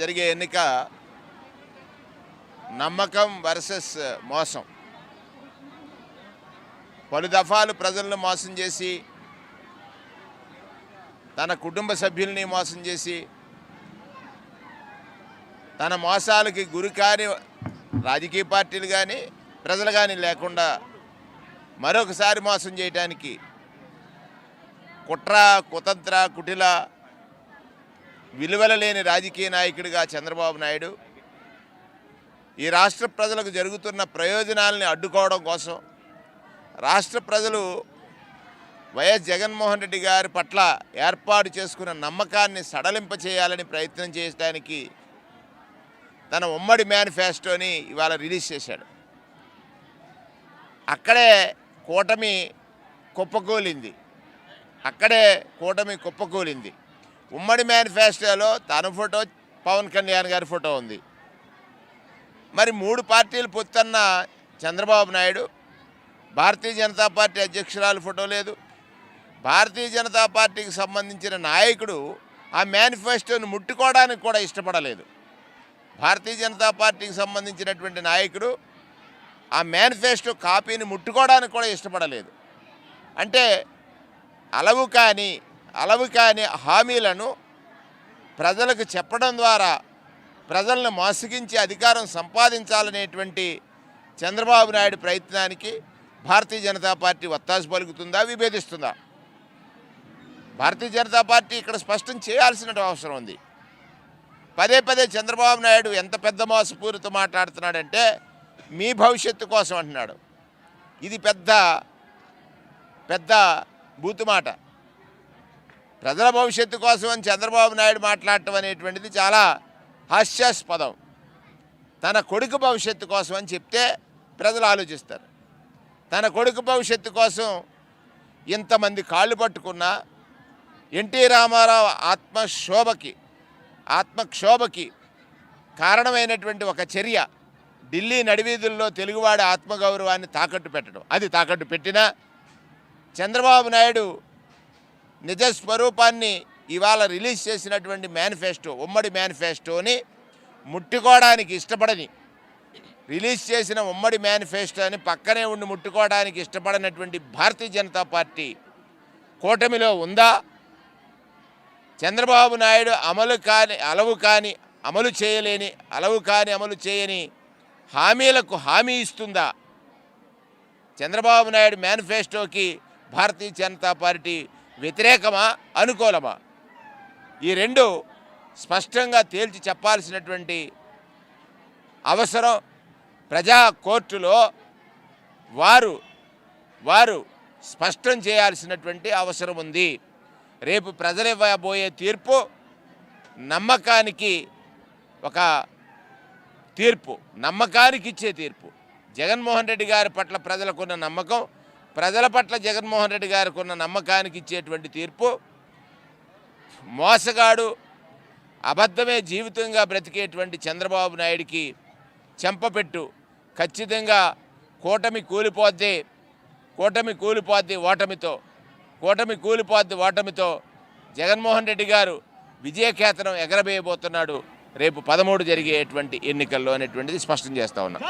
జరిగే ఎన్నిక నమ్మకం వర్సెస్ మోసం. పలు దఫాలు ప్రజలను మోసం చేసి తన కుటుంబ సభ్యుల్ని మోసం చేసి తన మోసాలకి గురి కాని రాజకీయ పార్టీలు కానీ ప్రజలు కానీ లేకుండా మరొకసారి మోసం చేయడానికి కుట్ర కుతంత్ర కుటిల విలువల లేని రాజకీయ నాయకుడిగా చంద్రబాబు నాయుడు ఈ రాష్ట్ర ప్రజలకు జరుగుతున్న ప్రయోజనాలని అడ్డుకోవడం కోసం రాష్ట్ర ప్రజలు వైఎస్ జగన్మోహన్ రెడ్డి గారి పట్ల ఏర్పాటు చేసుకున్న నమ్మకాన్ని సడలింప చేయాలని ప్రయత్నం చేయడానికి తన ఉమ్మడి మేనిఫెస్టోని ఇవాళ రిలీజ్ చేశాడు. అక్కడే కూటమి కుప్పకూలింది. అక్కడే కూటమి కుప్పకూలింది. ఉమ్మడి మేనిఫెస్టోలో తన ఫోటో పవన్ కళ్యాణ్ గారి ఫోటో ఉంది. మరి మూడు పార్టీలు పొత్తున్న చంద్రబాబు నాయుడు భారతీయ జనతా పార్టీ అధ్యక్షురాలు ఫోటో లేదు. భారతీయ జనతా పార్టీకి సంబంధించిన నాయకుడు ఆ మేనిఫెస్టోని ముట్టుకోవడానికి కూడా ఇష్టపడలేదు. భారతీయ జనతా పార్టీకి సంబంధించినటువంటి నాయకుడు ఆ మేనిఫెస్టో కాపీని ముట్టుకోవడానికి కూడా ఇష్టపడలేదు. అంటే అలవు కానీ అలవు కాని హామీలను ప్రజలకు చెప్పడం ద్వారా ప్రజలను మోసగించి అధికారం సంపాదించాలనేటువంటి చంద్రబాబు నాయుడు ప్రయత్నానికి భారతీయ జనతా పార్టీ ఒత్తాసు పలుకుతుందా విభేదిస్తుందా? భారతీయ జనతా పార్టీ ఇక్కడ స్పష్టం చేయాల్సిన అవసరం ఉంది. పదే పదే చంద్రబాబు నాయుడు ఎంత పెద్ద మోసపూరిత మాట్లాడుతున్నాడంటే మీ భవిష్యత్తు కోసం అంటున్నాడు. ఇది పెద్ద పెద్ద బూతు మాట ప్రజల భవిష్యత్తు కోసం అని చంద్రబాబు నాయుడు మాట్లాడటం అనేటువంటిది చాలా హాస్యాస్పదం. తన కొడుకు భవిష్యత్తు కోసం అని చెప్తే ప్రజలు ఆలోచిస్తారు. తన కొడుకు భవిష్యత్తు కోసం ఇంతమంది కాళ్ళు పట్టుకున్నా ఎన్టీ రామారావు ఆత్మశోభకి ఆత్మక్షోభకి కారణమైనటువంటి ఒక చర్య ఢిల్లీ నడివీధుల్లో తెలుగువాడి ఆత్మగౌరవాన్ని తాకట్టు పెట్టడం. అది తాకట్టు పెట్టినా చంద్రబాబు నాయుడు నిజ స్వరూపాన్ని ఇవాళ రిలీజ్ చేసినటువంటి మేనిఫెస్టో ఉమ్మడి మేనిఫెస్టోని ముట్టుకోవడానికి ఇష్టపడని రిలీజ్ చేసిన ఉమ్మడి మేనిఫెస్టోని పక్కనే ఉండి ముట్టుకోవడానికి ఇష్టపడనటువంటి భారతీయ జనతా పార్టీ కూటమిలో ఉందా? చంద్రబాబు నాయుడు అమలు కాని అలవు కాని అమలు చేయలేని అలవు కాని అమలు చేయని హామీలకు హామీ ఇస్తుందా? చంద్రబాబు నాయుడు మేనిఫెస్టోకి భారతీయ జనతా పార్టీ వ్యతిరేకమా అనుకూలమా? ఈ రెండు స్పష్టంగా తేల్చి చెప్పాల్సినటువంటి అవసరం ప్రజా కోర్టులో వారు వారు స్పష్టం చేయాల్సినటువంటి అవసరం ఉంది. రేపు ప్రజలు ఇవ్వబోయే తీర్పు నమ్మకానికి ఒక తీర్పు నమ్మకానికి ఇచ్చే తీర్పు. జగన్మోహన్ రెడ్డి గారి పట్ల ప్రజలకున్న నమ్మకం ప్రజల పట్ల జగన్మోహన్ రెడ్డి గారికి ఉన్న నమ్మకానికి ఇచ్చేటువంటి తీర్పు మోసగాడు అబద్ధమే జీవితంగా బ్రతికేటువంటి చంద్రబాబు నాయుడికి చెంపపెట్టు ఖచ్చితంగా కూటమి కూలిపోద్ది కూటమి కూలిపోద్ది ఓటమితో కూటమి కూలిపోద్ది ఓటమితో జగన్మోహన్ రెడ్డి గారు విజయకేతనం ఎగరబేయబోతున్నాడు. రేపు పదమూడు జరిగేటువంటి ఎన్నికల్లో అనేటువంటిది స్పష్టం చేస్తా ఉన్నాం.